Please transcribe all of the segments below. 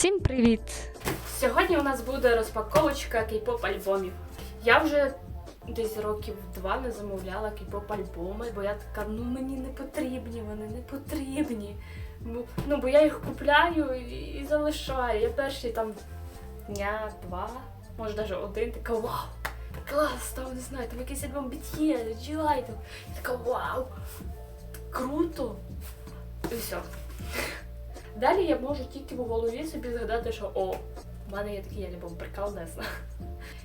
Всім привіт! Сьогодні у нас буде розпаковочка кей-поп альбомів. Я вже десь років два не замовляла кей-поп альбоми, бо я така, ну мені не потрібні, вони не потрібні. Бо, ну, бо я їх купляю і, і залишаю. Я перші там дня, два, може навіть один, така вау! Клас, там не знаю, там якийсь альбом G-Idol. Я така вау! Круто! І все. Далі я можу тільки в голові собі згадати, що о, в мене є такий альбом, не знаю.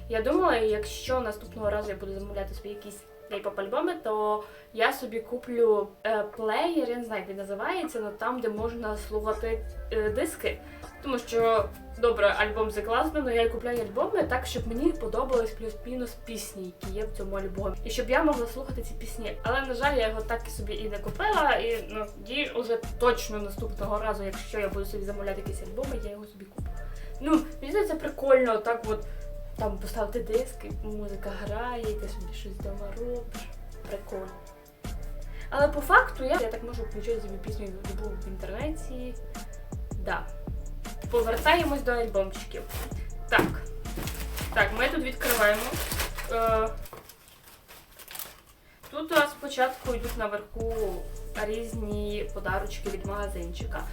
Я думала, якщо наступного разу я буду замовляти собі якісь кейпоп альбоми, то я собі куплю е, плеєр, я не знаю, як він називається, але там, де можна слухати е, диски. Тому що добре, альбом це класно, але я купляю альбоми так, щоб мені подобались плюс-мінус пісні, які є в цьому альбомі. І щоб я могла слухати ці пісні. Але на жаль, я його так і собі і не купила. І ну і вже точно наступного разу, якщо я буду собі замовляти якісь альбоми, я його собі куплю. Ну, мені здається, прикольно, так от там поставити диск, і музика грає, і ти собі щось вдома робиш. Прикольно. Але по факту я, я так можу включити собі пісню любу в інтернеті. Да. Повертаємось до альбомчиків. Так. Так, ми тут відкриваємо. Е, Тут у нас спочатку йдуть наверху різні подарочки від магазинчика.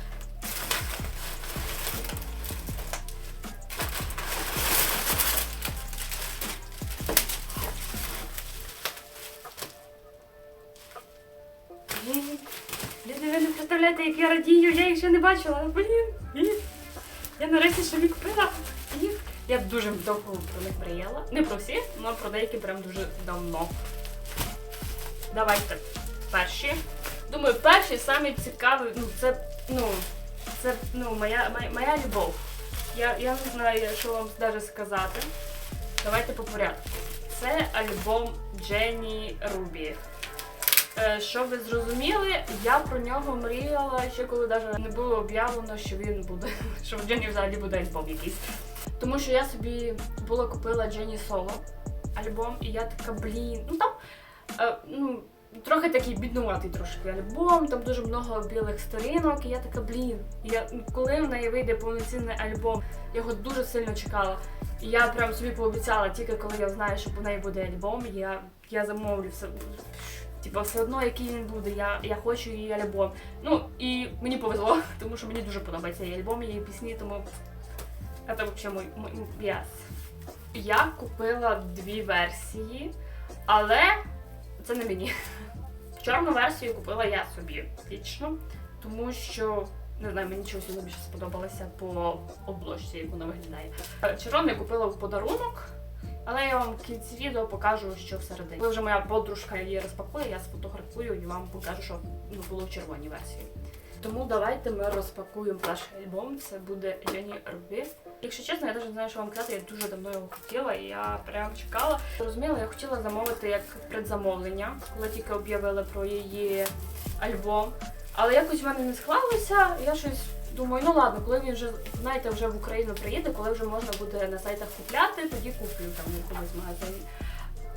Представляєте, як я радію, я їх ще не бачила. Блін. Я нарешті ще купила їх. Я дуже довго про них мріяла. Не про всі, але про деякі прям дуже давно. Давайте перші. Думаю, перші самі цікаві, ну це, ну, це ну, моя, моя, моя любов. Я, я не знаю, що вам навіть сказати. Давайте по порядку. Це альбом Дженні Рубі. Е, Щоб ви зрозуміли, я про нього мріяла ще коли навіть не було об'явлено, що він буде, що в Дженні взагалі буде альбом якийсь. Тому що я собі була купила Дженні Соло альбом, і я така, блін, ну там е, ну, трохи такий біднуватий трошки альбом, там дуже много білих сторінок, і я така, блін, я, коли в неї вийде повноцінний альбом, я його дуже сильно чекала. І я прям собі пообіцяла, тільки коли я знаю, що у неї буде альбом, я, я замовлю все. Типа, все одно, який він буде, я, я хочу її альбом. Ну, і мені повезло, тому що мені дуже подобається її альбом, її пісні, тому це взагалі мій, мій yes. Я купила дві версії, але це не мені. Чорну версію купила я собі лічно, тому що не знаю, мені чогось більше сподобалася по обложці, як вона виглядає. Червону я купила в подарунок. Але я вам в кінці відео покажу, що всередині. Коли вже моя подружка її розпакує, я сфотографую і вам покажу, що ну, було в червоній версії. Тому давайте ми розпакуємо наш альбом. Це буде Jenny Рубі. Якщо чесно, я навіть не знаю, що вам казати, я дуже давно його хотіла, і я прям чекала. Розуміла, я хотіла замовити як предзамовлення, коли тільки об'явили про її альбом. Але якось в мене не склалося, я щось думаю, ну ладно, коли він вже, знаєте, вже в Україну приїде, коли вже можна буде на сайтах купляти, тоді куплю там в якомусь магазині.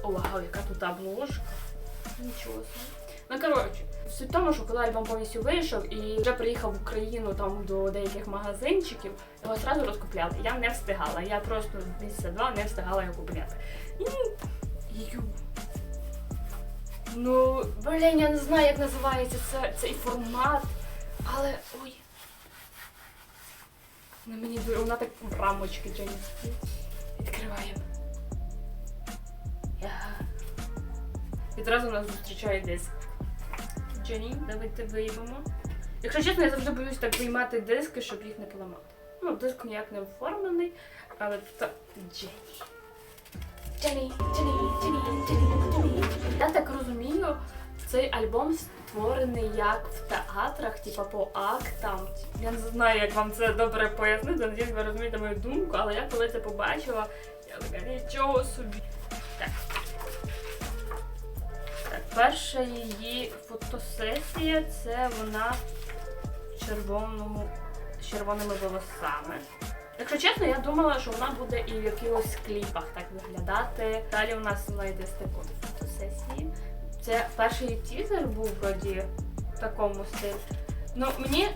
Вау, яка тут обложка. Нічого собі. Ну коротше, суть в тому, що коли альбом повністю вийшов і вже приїхав в Україну там до деяких магазинчиків, його одразу розкупляли. Я не встигала. Я просто місяця два не встигала його купляти. І. Ну, блін, я не знаю, як називається це, цей формат. Але. ой. На мені вона так в рамочки Дженні. Відкриваємо. Відразу нас зустрічає диск. Дженні, давайте виймемо. Якщо чесно, я завжди боюсь так виймати диски, щоб їх не поламати. Ну, диск ніяк не оформлений, але так. Дженні. Дженні, Дженні, Дженні, Дженні, Дженні. Я так розумію, цей альбом створений як в театрах, типа по актам. Я не знаю, як вам це добре пояснити, надіюсь, ви розумієте мою думку, але я коли це побачила, я така нічого собі. Так. Так, перша її фотосесія це вона в червоному, з червоними волосами. Якщо чесно, я думала, що вона буде і в якихось кліпах так виглядати. Далі у нас вона йде з такої фотосесії. Це перший тізер був вроді в такому стилі. Ну, мені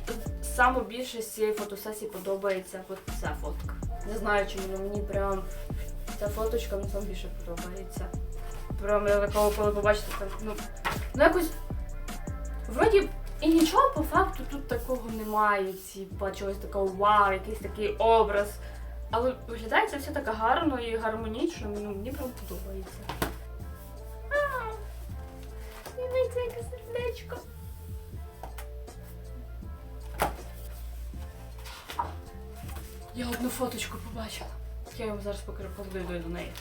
саме більше з цієї фотосесії подобається от ця фотка. Не знаю чому, але мені прям ця фоточка мені саме більше подобається. Прям я такого коли побачите, так, ну, ну якось. Вроді і нічого по факту тут такого немає. Типа чогось такого вау, якийсь такий образ. Але виглядає це все так гарно і гармонічно, ну, мені прям подобається. Яке сердечко. Я одну фоточку побачила. Я йому зараз покажу, подивлюсь до неї.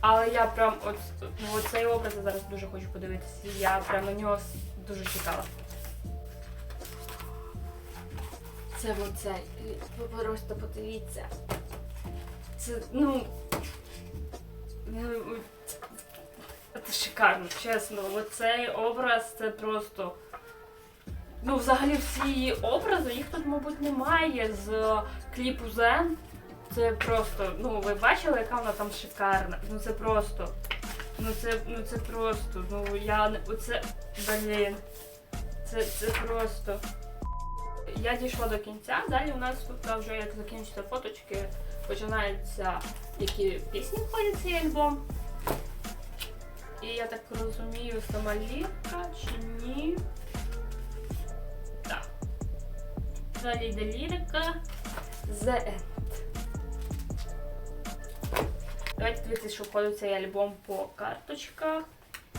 Але я прям от, ну, цей образ я зараз дуже хочу подивитися. Я прям на нього дуже чекала. Це оцей. Ви просто подивіться. Це, ну. Шикарно, чесно. Оцей образ це просто. Ну, взагалі всі її образи, їх тут, мабуть, немає з кліпу Зен. Це просто, ну ви бачили, яка вона там шикарна. Ну це просто. Ну це, ну це просто. Ну я не. Оце. Блін. Це, це просто. Я дійшла до кінця. Далі у нас тут вже як закінчаться фоточки, починаються які пісні входять в цей альбом. І я так розумію, сама лірка чи ні. Так. Далі йде лірика. The End. Давайте дивитися, що входить в цей альбом по карточках.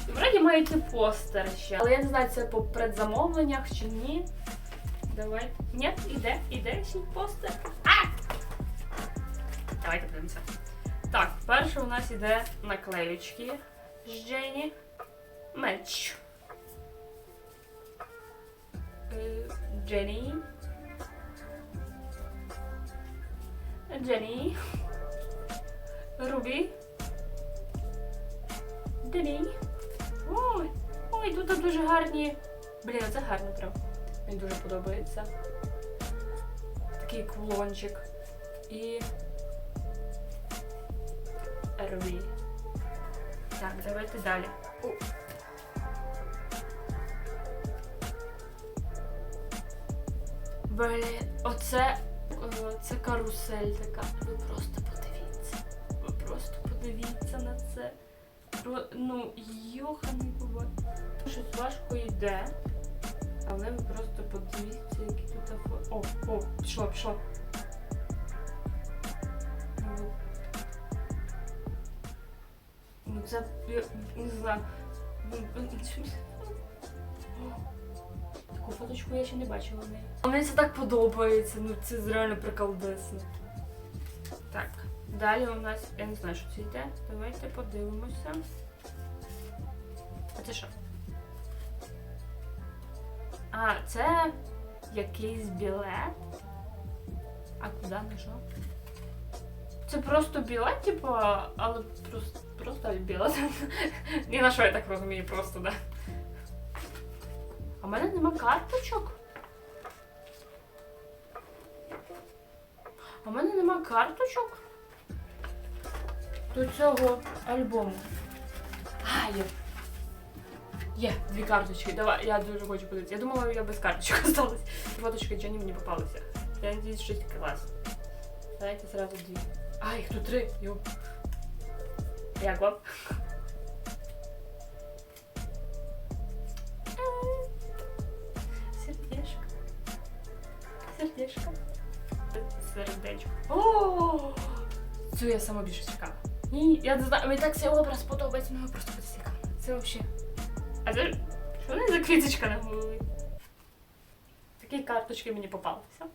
І вроді має йти постер ще. Але я не знаю, це по предзамовленнях чи ні. Давай. Ні, іде, іде ще постер. А! Давайте подивимося. Так, перше у нас іде наклеючки з Джені. Меч. Е, Дженні. Дженні. Рубі. Дені. Ой, ой, тут дуже гарні. Блін, це гарно прям. Мені дуже подобається. Такий кулончик. І. Рубі. Так, давайте далі. Блін, оце е, це карусель така. Ви просто подивіться. Ви просто подивіться на це. Ну, йоханий бабай. Щось важко йде. Але ви просто подивіться, які тут. О, о, пішло, пішло. Це не знаю. Таку фоточку я ще не бачила в неї. А Мені це так подобається, ну це реально приколдесно. Так, далі у нас, я не знаю, що це йде. Давайте подивимося. А це що? А, це якийсь білет. А куди на що? Це просто білет, типу, але просто, просто білет. Ні на що я так розумію, просто, да. А в мене нема карточок. А в мене нема карточок до цього альбому. А, є. Є, дві карточки. Давай, я дуже хочу подивитися. Я думала, я без карточок осталась. Фоточки Дженні мені попалися. Я надіюсь, щось клас. Давайте зразу дві. А, їх тут три. Йо. Як вам? Сама більше чекала. Ні, я не знаю, мені так цей образ подобається, мені просто подсікав. Це взагалі. А це що не за квіточка на голові? Такі карточки мені попалися.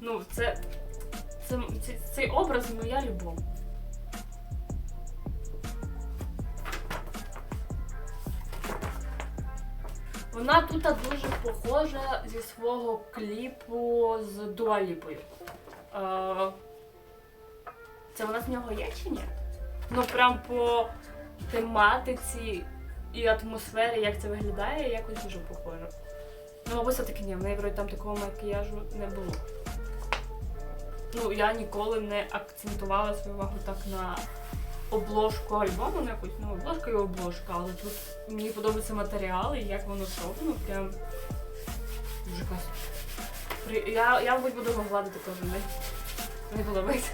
Ну, це. це, це цей образ моя любов. Вона тут дуже похожа зі свого кліпу з Дуаліпою. Це вона з нього є чи ні? Ну прям по тематиці і атмосфері, як це виглядає, якось дуже похоже. Ну, мабуть, все-таки ні, в неї вроді там такого макіяжу не було. Ну, я ніколи не акцентувала свою увагу так на обложку альбому, ну якусь ну, обложка і обложка, але тут мені подобаються матеріали, як воно зроблено, прям дуже класно. Я, я мабуть, буду його гладити кожен день. Не подобається.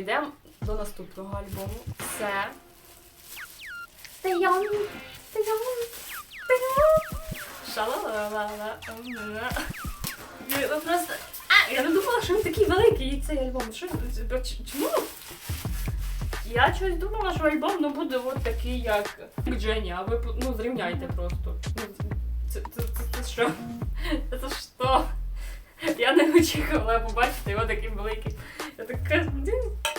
Перейдемо до наступного альбому. Це. Шалалала. Я просто. А, я не думала, що він такий великий цей альбом. Що чому? Я щось думала, що альбом ну, буде от такий, як Джені, а ви ну, зрівняйте просто. Ну, Це, це, це, це що? Це що? Я не очікувала побачити його таким великим. Я така, «Блін, я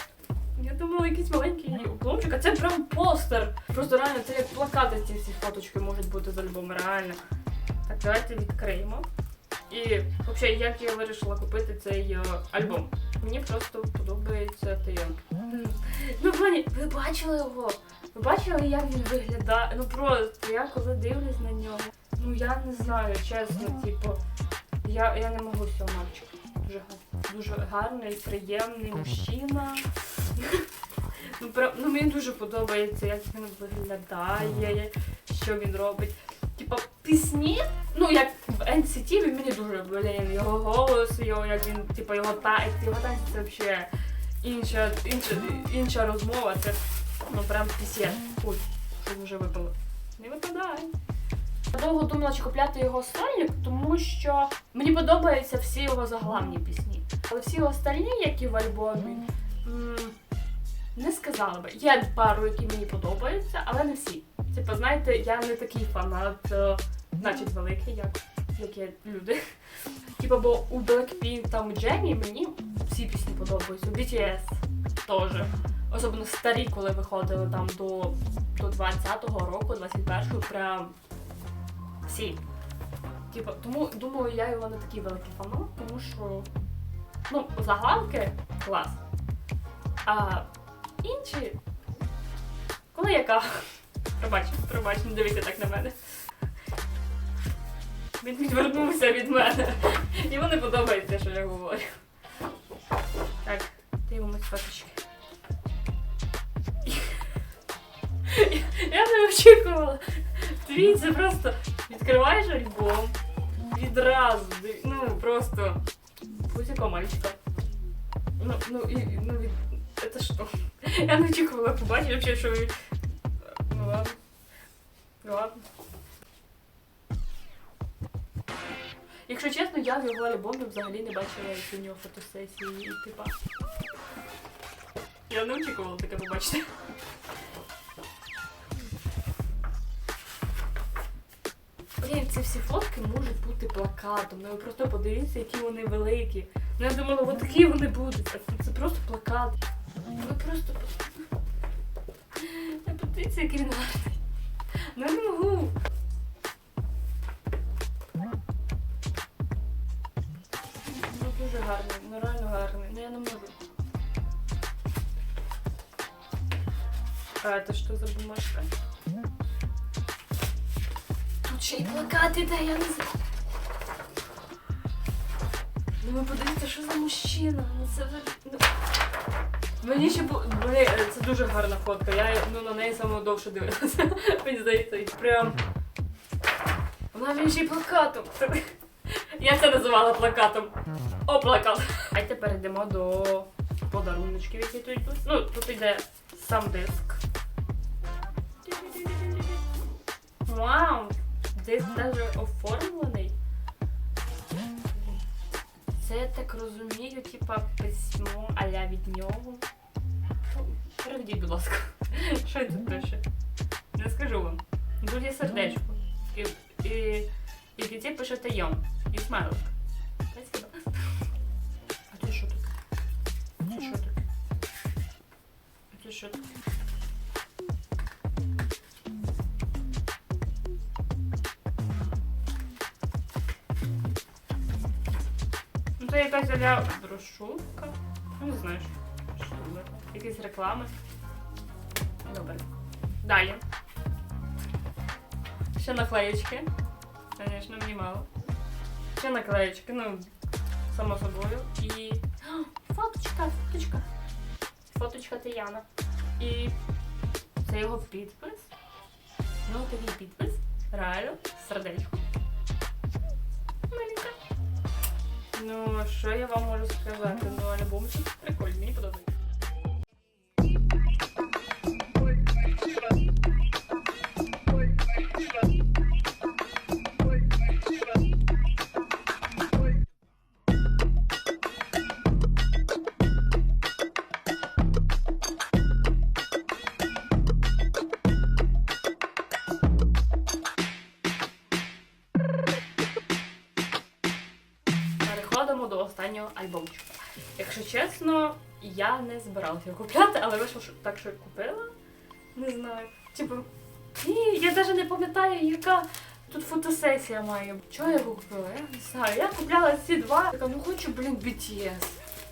думала, якийсь маленький обломчик, а це прям постер. Просто реально це як плакати ці всі фоточки можуть бути з альбому, реально. Так, давайте відкриємо. І взагалі, як я вирішила купити цей е, альбом? Мені просто подобається те. Ну, Вані, ви бачили його? Ви бачили, як він виглядає? Ну просто я коли дивлюсь на нього. Ну я не знаю, чесно, типу, я, я не можу цього мальчика. Дуже. Дуже гарний, приємний мужчина. Ну, прям, ну мені дуже подобається, як він виглядає, що він робить. Типа пісні, ну як в NCT, він мені дуже блін, його голос, його як він, типа його та його танці це взагалі інша, інша, інша розмова. Це ну прям пісня. Ой, що вже випало. Не випадає. Я довго думала, чи купляти його сольник, тому що мені подобаються всі його заглавні пісні. Але всі остальні, які в альбомі, не сказала би. Є пару, які мені подобаються, але не всі. Типу, знаєте, я не такий фанат, е, значить великий, як, як є люди. Типу, бо у Blackpink там у Джені мені всі пісні подобаються. У BTS теж. Особливо старі, коли виходили там до, до 20-го року, 21-го, прям всі. Типу, тому думаю, я його не такий великий фанат, тому що ну, заглавки клас. А інші. Коли яка? Пробач, пробач, не дивися так на мене. Він відвернувся від мене. Йому не подобається, що я говорю. Так, дивимось фоточки. Я не очікувала. Дивіться, просто відкриваєш альбом. Відразу. див- Ну, просто. Будь-якого мальчика. Ну, ну, і, ну, від... Это що? Я не очікувала побачити, вообще, що ви. Ну ладно. Ну ладно. Якщо чесно, я в його альбомі взагалі не бачила, які у нього фотосесії і типа. Я не очікувала таке побачити. Блін, ці всі фотки можуть бути плакатом. Ну ви просто подивіться, які вони великі. Ну я думала, от такі вони будуть. Це- це просто плакат. Ви просто. Я подивіться, який він гарний. Ну я не можу. Ну дуже гарний, ну реально гарний. Ну я не можу. А это что за бумажка? Ще й плакат іде, я не знаю. Ну ви подивіться, що за мужчина. Ну це вже. Ну... Мені ще бу... Блін, це дуже гарна фотка. Я ну, на неї саме довше дивилася. Мені здається, і прям. Вона мені ще й плакатом. Я це називала плакатом. О, плакат. Давайте перейдемо до подаруночків, які тут йдуть. Ну, тут йде сам диск. Вау! Диск даже оформлений. Це я так розумію, типа письмо аля від нього. Ну, Переведіть, будь ласка. Що тут пише? Не скажу вам. Тут є сердечко. І, і, і в кінці пише Тайон. І смайлик. Спасибо. А це що таке? Це що таке? що. Ну, якась аля брошурка. Ну, не знаю, що, це. Якісь реклами. Добре. Далі. Ще наклеєчки. Звісно, мені мало. Ще наклеєчки, ну, само собою. І. Фоточка, фоточка. Фоточка Тияна. І це його підпис. Ну, такий підпис. Реально, сердечко. Ну, що я вам можу сказати? Ну, альбомчик прикольний, мені подобається. Я не збиралася його купляти, але вийшло так, що я купила. Не знаю. Типу, ні, я навіть не пам'ятаю, яка тут фотосесія має. Чого я його купила? Я не знаю. Я купляла ці два. Така, ну хочу, блін, BTS.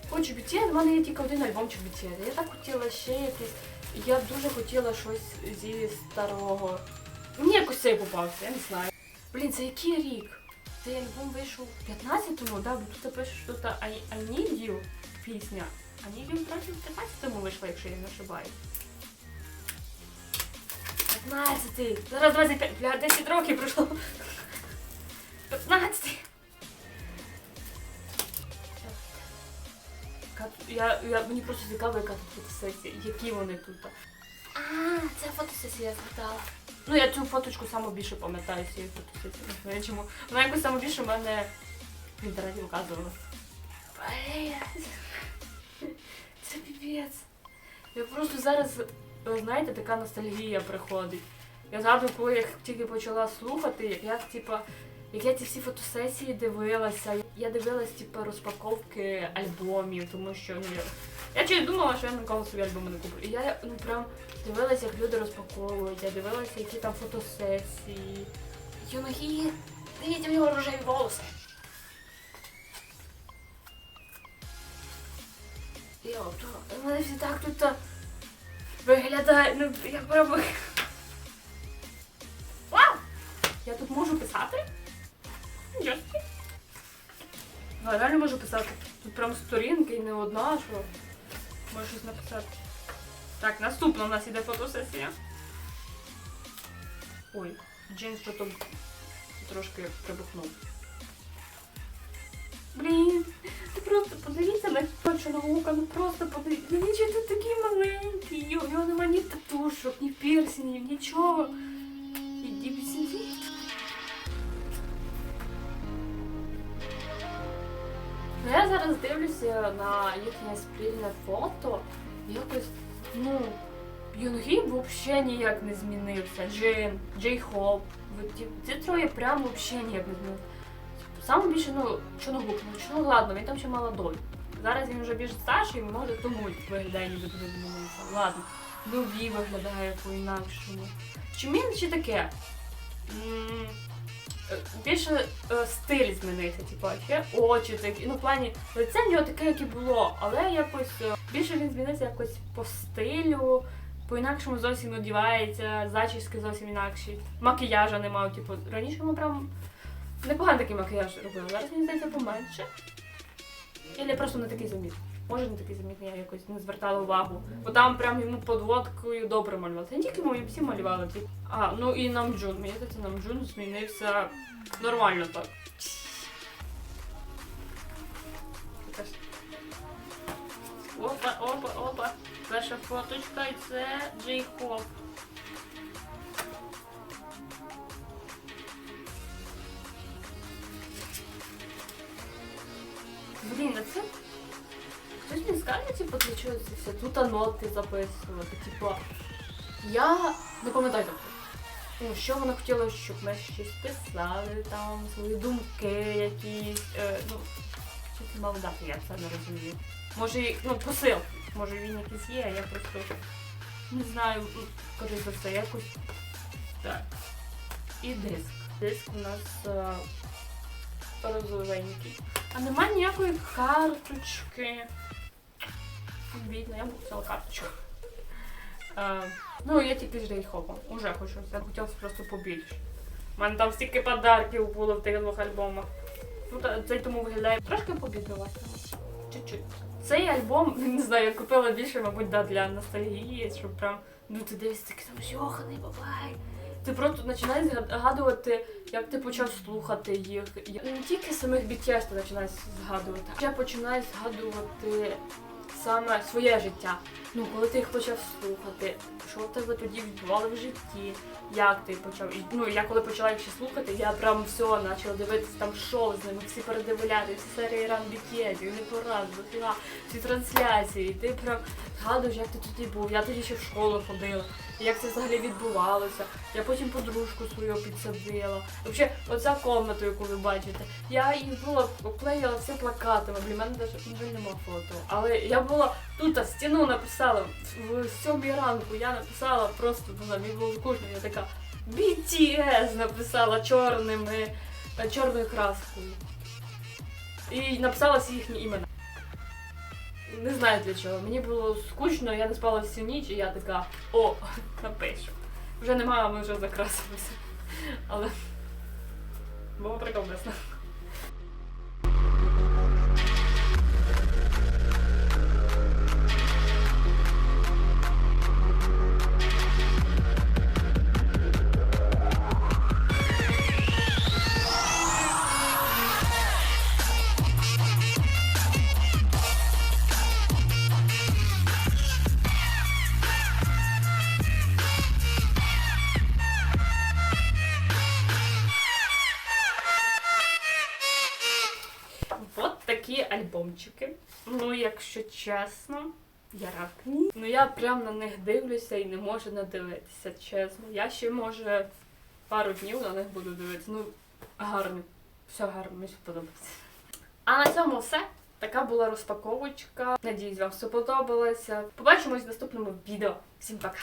Хочу BTS, в мене є тільки один альбомчик BTS. Я так хотіла ще якийсь. Я дуже хотіла щось зі старого. Мені якось цей попався, я не знаю. Блін, це який рік? Цей альбом вийшов в 15-му, да, бо тут пише, що тут I, I Need You пісня. Need You, вроді, в 15-му вийшла, якщо я не ошибаюсь. 15-й! Зараз 25, бля, 10 років пройшло. 15-й! Я, я, мені просто цікаво, яка тут фотосесія, які вони тут. А, це фотосесія, я згадала. Ну, я цю фоточку саме більше пам'ятаю цієї фотосесії. Не знаю чому. Вона якось саме більше в мене в інтернеті вказувала. Блядь. Це піпець. Я просто зараз, знаєте, така ностальгія приходить. Я згадую, коли я тільки почала слухати, як я, типа, як я ці всі фотосесії дивилася. Я дивилась, типа, розпаковки альбомів, тому що ну, я, чогось думала, що я ніколи собі альбоми не куплю. І я ну прям дивилася, як люди розпаковують, я дивилася, які там фотосесії. Юнагі, дивіться в нього рожеві волоси. Йо, то, вони всі так тут а, виглядають, ну я прям... Вау! Я тут можу писати? Ну, я реально можу писати. Тут прям сторінки і не одна, що можу щось написати. Так, наступна у нас іде фотосесія. Ой, джинс що то трошки прибухнув. Блін, ти просто подивіться на конченого лука, ну просто подивіться. Ну нічого тут такий маленький, його, його нема ні татушок, ні пірсінів, нічого. І, і. Ну, я зараз дивлюся на їхнє спільне фото. Якось, ну, Юнгім взагалі ніяк не змінився. Джин, Джей Хоп. Ці троє прям взагалі ніяк не змінився. Саме більше, ну, Чонгук, ну Чонг, ладно, він там ще молодой. Зараз він вже більш старший, може тому виглядає ніби дуже змінився. Ладно. Нові виглядає по-інакшому. Чим ще таке? Е, Більше е, стиль змінився, типу, ще очі такі. Ну, в плані, лице в нього таке, як і було, але якось е, більше він змінився якось по стилю, по-інакшому зовсім одівається, зачіски зовсім інакші. Макіяжа немає, типу, раніше йому прям непоганий такий макіяж робили. Зараз мені здається поменше. Или просто не такий замітний. Може не такий замітний, я якось не звертала увагу. Бо там прям йому подводкою добре малювали. Не тільки мої всі малювали. ті- А, ну і Намджун. Мені здається, Намджун змінився нормально так. Опа, опа, опа. Перша фоточка і це Джей Хоп. Блін, а це. Хтось мені скаже, типу, для чого це все? Тут ноти записувати. Типу, я не пам'ятаю так. Ну, що вона хотіла, щоб ми щось писали, там, свої думки якісь. Е, ну, що це мало дати, я це не розумію. Може, ну, посил. Може він якийсь є, а я просто Не знаю, ну, скоріше за все, якось. Так. І диск. Диск у нас е, розовенький. А немає ніякої карточки. Бідно, я б взяла карточку. Е, ну, я тільки з Рейхопом. Уже хочу. Я хотілося просто побільше. У мене там стільки подарків було в тих двох альбомах. Ну, цей тому виглядає трошки побідувати. Чуть-чуть. Цей альбом, не знаю, я купила більше, мабуть, да, для ностальгії, щоб прям, ну ти дивишся такий там йоханий бабай. Ти просто починаєш згадувати, як ти почав слухати їх. Не тільки самих BTS ти починаєш згадувати, а я починаю згадувати саме своє життя. Ну, коли ти їх почав слухати, що в тебе тоді відбувало в житті, як ти почав. І, ну, я коли почала їх ще слухати, я прям все почала дивитися там шоу з ними, всі передивляти, всі серії ран BTS, не порад, всі трансляції. І ти прям згадуєш, як ти тоді був. Я тоді ще в школу ходила. Як це взагалі відбувалося? Я потім подружку свою підсадила. Взагалі, оця комната, яку ви бачите, я її була обклеїла все плакатами. Блін, мене навіть на нема фото. Але я була тут а стіну написала в сьомій ранку. Я написала просто ну, мені було скучно. Я така BTS написала чорними, е, чорною краскою. І написала всі їхні імена. Не знаю для чого. Мені було скучно, я не спала всю ніч, і я така, о, напишу. Вже немає, ми вже закрасилися. Але було прикольно. Якщо чесно, я рад. Ну я прям на них дивлюся і не можу надивитися, чесно. Я ще може пару днів на них буду дивитися. Ну, гарно. Все гарно, мені сподобається. А на цьому все. Така була розпаковочка. Надіюсь, вам все подобалося. Побачимось в наступному відео. Всім пока!